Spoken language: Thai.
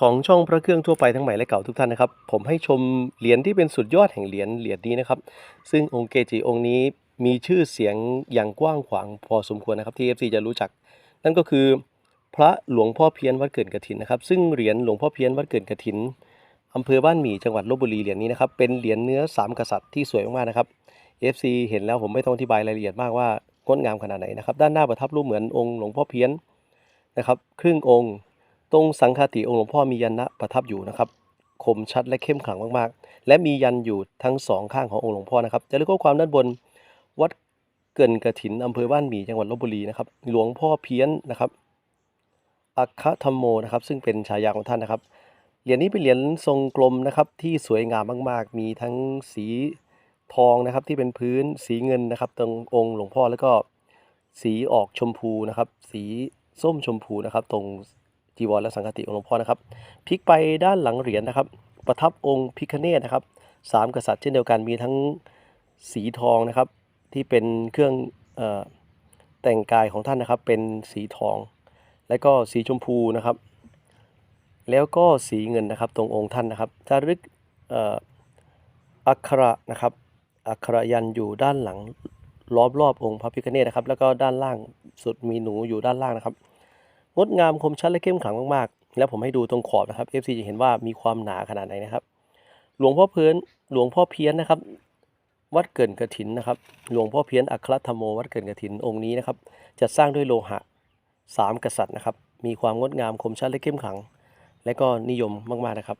ของช่องพระเครื่องทั่วไปทั้งใหม่และเก่าทุกท่านนะครับ ผมให้ชมเหรียญที่เป็นสุดยอดแห่งเหรียญเหรียญนี้นะครับ ซึ่งองค์เกจิองค์นี้มีชื่อเสียงอย่างกว้างขวางพอสมควรนะครับที่ FC จะรู้จัก นั่นก็คือพระหลวงพ่อเพี้ยนวัดเกิดกระถินนะครับ ซึ่งเหรียญหลวงพ่อเพี้ยนวัดเกิดกระถินอำเภอบ้านหมี่จังหวัดลบบุรีเหรียญนี้นะครับเป็นเหรียญเนื้อสามกษัตริย์ที่สวยมากๆนะครับ FC เห็นแล้วผมไม่ต้องอธิบายรายละเอียดมากว่างดงามขนาดไหนนะครับ ด้านหน้าประทับรูปเหมือนองค์หลวงพ่อเพี้ยนนะครับ ครึ่งองค์ ตรงสังฆาติองค์หลวงพ่อมียันนะประทับอยู่นะครับ คมชัดและเข้มขลังมากๆ และมียันอยู่ทั้งสองข้างขององค์หลวงพ่อนะครับ จะเรียกว่าความด้านบนวัดเกินกระถินอำเภอบ้านหมี่จังหวัดลบบุรีนะครับ หลวงพ่อเพี้ยนนะครับอัคคธรรมโมนะครับ ซึ่งเป็นฉายาของท่านนะครับ เหรียญนี้เป็นเหรียญทรงกลมนะครับ ที่สวยงามมาก ๆ มีทั้งสีทองนะครับ ที่เป็นพื้นสีเงินนะครับ ตรงองค์หลวงพ่อแล้วก็สีออกชมพูนะครับ สีส้มชมพูนะครับ ตรง จีวรและสังฆติองค์หลวงพ่อนะครับพลิกไปด้านหลังเหรียญนะครับ ประทับองค์พิคเนตนะครับสามกษัตริย์เช่นเดียวกันมีทั้งสีทองนะครับ ที่เป็นเครื่องออแต่งกายของท่านนะครับ เป็นสีทอง และก็สีชมพูนะครับ แล้วก็สีเงินนะครับ ตรงองค์ท่านนะครับจารึกอักขระนะครับอักขระยันอยู่ด้านหลังล้อมรอบองค์พระพิฆเนศนะครับ แล้วก็ด้านล่างสุดมีหนูอยู่ด้านล่างนะครับ งดงามคมชัดและเข้มขลังมากๆ แล้วผมให้ดูตรงขอบนะครับ FC จะเห็นว่ามีความหนาขนาดไหนนะครับ หลวงพ่อเพี้ยนหลวงพ่อเพี้ยนนะครับ วัดเกินกระถินนะครับ หลวงพ่อเพี้ยนอัครธรรมโมวัดเกินกระถินองค์นี้นะครับจะสร้างด้วยโลหะสามกษัตริย์นะครับ มีความงดงามคมชัดและเข้มขลัง และก็นิยมมากๆนะครับ